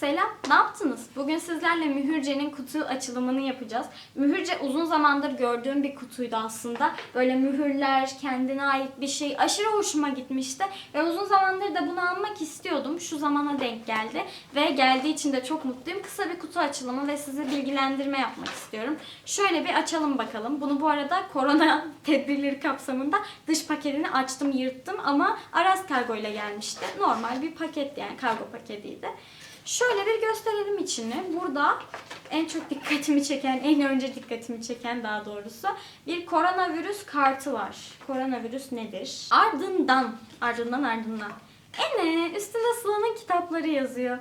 Selam, ne yaptınız? Bugün sizlerle Mühürce'nin kutu açılımını yapacağız. Mühürce uzun zamandır gördüğüm bir kutuydu aslında. Böyle mühürler, kendine ait bir şey aşırı hoşuma gitmişti. Ve uzun zamandır da bunu almak istiyordum. Şu zamana denk geldi. Ve geldiği için de çok mutluyum. Kısa bir kutu açılımı ve size bilgilendirme yapmak istiyorum. Şöyle bir açalım bakalım. Bunu bu arada korona tedbirleri kapsamında dış paketini açtım, yırttım ama Aras Kargo ile gelmişti. Normal bir paket yani kargo paketiydi. Şöyle bir gösterelim içini. Burada en çok dikkatimi çeken, en önce dikkatimi çeken daha doğrusu bir koronavirüs kartı var. Koronavirüs nedir? Ardından, ardından ardından. Ene, üstünde Sıla'nın kitapları yazıyor.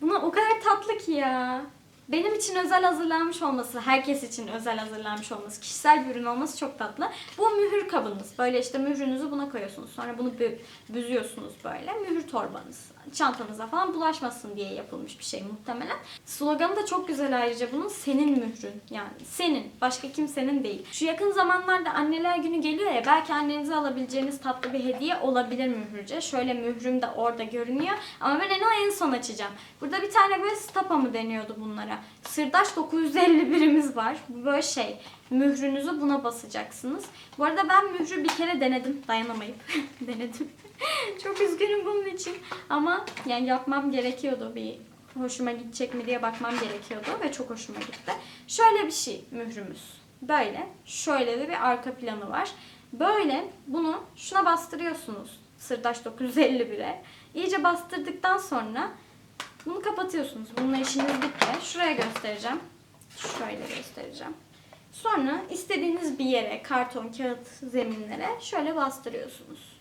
Buna o kadar tatlı ki ya. Benim için özel hazırlanmış olması, herkes için özel hazırlanmış olması, kişisel bir ürün olması çok tatlı. Bu mühür kabınız. Böyle işte mührünüzü buna koyuyorsunuz. Sonra bunu bü- büzüyorsunuz böyle. Mühür torbanız. Çantanıza falan bulaşmasın diye yapılmış bir şey muhtemelen. Sloganı da çok güzel ayrıca bunun. Senin mührün. Yani senin. Başka kimsenin değil. Şu yakın zamanlarda anneler günü geliyor ya. Belki annenize alabileceğiniz tatlı bir hediye olabilir mühürce. Şöyle mührüm de orada görünüyor. Ama ben onu en son açacağım. Burada bir tane böyle stapa mı deniyordu bunlara? Sırdaş 951'imiz var. Bu böyle şey. Mührünüzü buna basacaksınız. Bu arada ben mührü bir kere denedim. Dayanamayıp denedim. Çok üzgünüm bunun için. Ama yani yapmam gerekiyordu bir hoşuma gidecek mi diye bakmam gerekiyordu ve çok hoşuma gitti. Şöyle bir şey mührümüz. Böyle. Şöyle de bir arka planı var. Böyle bunu şuna bastırıyorsunuz. Sırdaş 951'e. İyice bastırdıktan sonra bunu kapatıyorsunuz. Bununla işiniz bitti. Şuraya göstereceğim. Şöyle göstereceğim. Sonra istediğiniz bir yere, karton, kağıt zeminlere şöyle bastırıyorsunuz.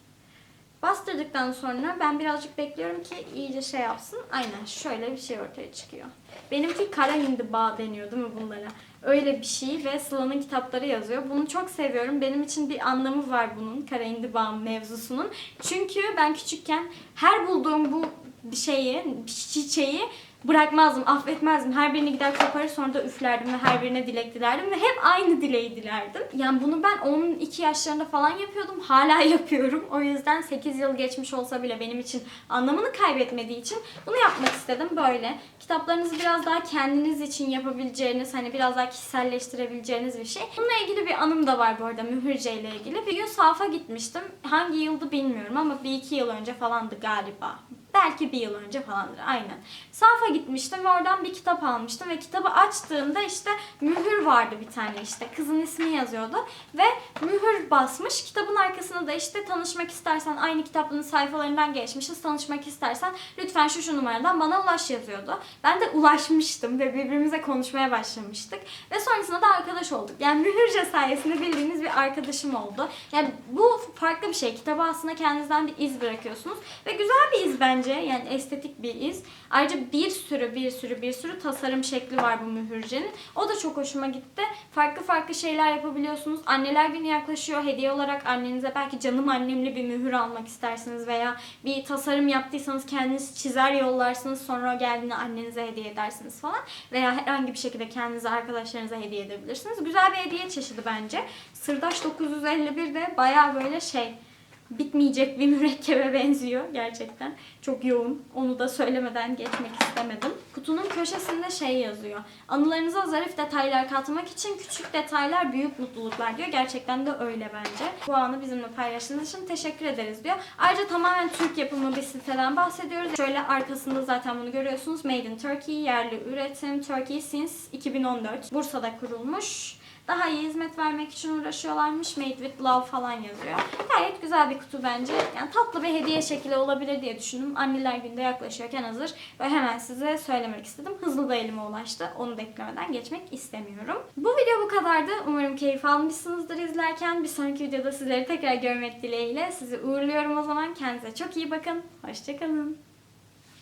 Bastırdıktan sonra ben birazcık bekliyorum ki iyice şey yapsın. Aynen şöyle bir şey ortaya çıkıyor. Benimki kara hindiba deniyor değil mi bunlara? Öyle bir şey ve Sıla'nın kitapları yazıyor. Bunu çok seviyorum. Benim için bir anlamı var bunun kara hindiba mevzusunun. Çünkü ben küçükken her bulduğum bu şeyi, çiçeği bırakmazdım, affetmezdim. Her birini gider koparır sonra da üflerdim ve her birine dilek dilerdim ve hep aynı dileği dilerdim. Yani bunu ben 12 yaşlarında falan yapıyordum. Hala yapıyorum. O yüzden 8 yıl geçmiş olsa bile benim için anlamını kaybetmediği için bunu yapmak istedim böyle. Kitaplarınızı biraz daha kendiniz için yapabileceğiniz, hani biraz daha kişiselleştirebileceğiniz bir şey. Bununla ilgili bir anım da var bu arada mühürce ile ilgili. Bir gün Saf'a gitmiştim. Hangi yıldı bilmiyorum ama bir iki yıl önce falandı galiba. Belki bir yıl önce falandır aynen. Saf'a gitmiştim ve oradan bir kitap almıştım ve kitabı açtığımda işte mühür vardı bir tane işte kızın ismi yazıyordu ve mühür basmış. Kitabın arkasında da işte tanışmak istersen aynı kitabın sayfalarından geçmişiz tanışmak istersen lütfen şu şu numaradan bana ulaş yazıyordu. Ben de ulaşmıştım ve birbirimize konuşmaya başlamıştık ve sonrasında da arkadaş olduk. Yani mühürce sayesinde bildiğiniz bir arkadaşım oldu. Yani bu farklı bir şey. Kitabı aslında kendinizden bir iz bırakıyorsunuz ve güzel bir iz bence yani estetik bir iz. Ayrıca bir sürü bir sürü bir sürü tasarım şekli var bu mühürcenin. O da çok hoşuma gitti. Farklı farklı şeyler yapabiliyorsunuz. Anneler günü yaklaşıyor. Hediye olarak annenize belki canım annemli bir mühür almak istersiniz veya bir tasarım yaptıysanız kendiniz çizer yollarsınız sonra geldiğinde annenize hediye edersiniz falan. Veya herhangi bir şekilde kendinize arkadaşlarınıza hediye edebilirsiniz. Güzel bir hediye çeşidi bence. Sırdaş 951 de baya böyle şey bitmeyecek bir mürekkebe benziyor gerçekten. Çok yoğun. Onu da söylemeden geçmek istemedim. Kutunun köşesinde şey yazıyor. Anılarınıza zarif detaylar katmak için küçük detaylar büyük mutluluklar diyor. Gerçekten de öyle bence. Bu anı bizimle paylaştığınız için teşekkür ederiz diyor. Ayrıca tamamen Türk yapımı bir siteden bahsediyoruz. Şöyle arkasında zaten bunu görüyorsunuz. Made in Turkey, yerli üretim, Turkey since 2014. Bursa'da kurulmuş. Daha iyi hizmet vermek için uğraşıyorlarmış. Made with love falan yazıyor. Gayet güzel bir kutu bence. Yani tatlı bir hediye şekli olabilir diye düşündüm. Anneler günde yaklaşıyorken hazır. Ve hemen size söylemek istedim. Hızlı da elime ulaştı. Onu da eklemeden geçmek istemiyorum. Bu video bu kadardı. Umarım keyif almışsınızdır izlerken. Bir sonraki videoda sizleri tekrar görmek dileğiyle. Sizi uğurluyorum o zaman. Kendinize çok iyi bakın. Hoşçakalın.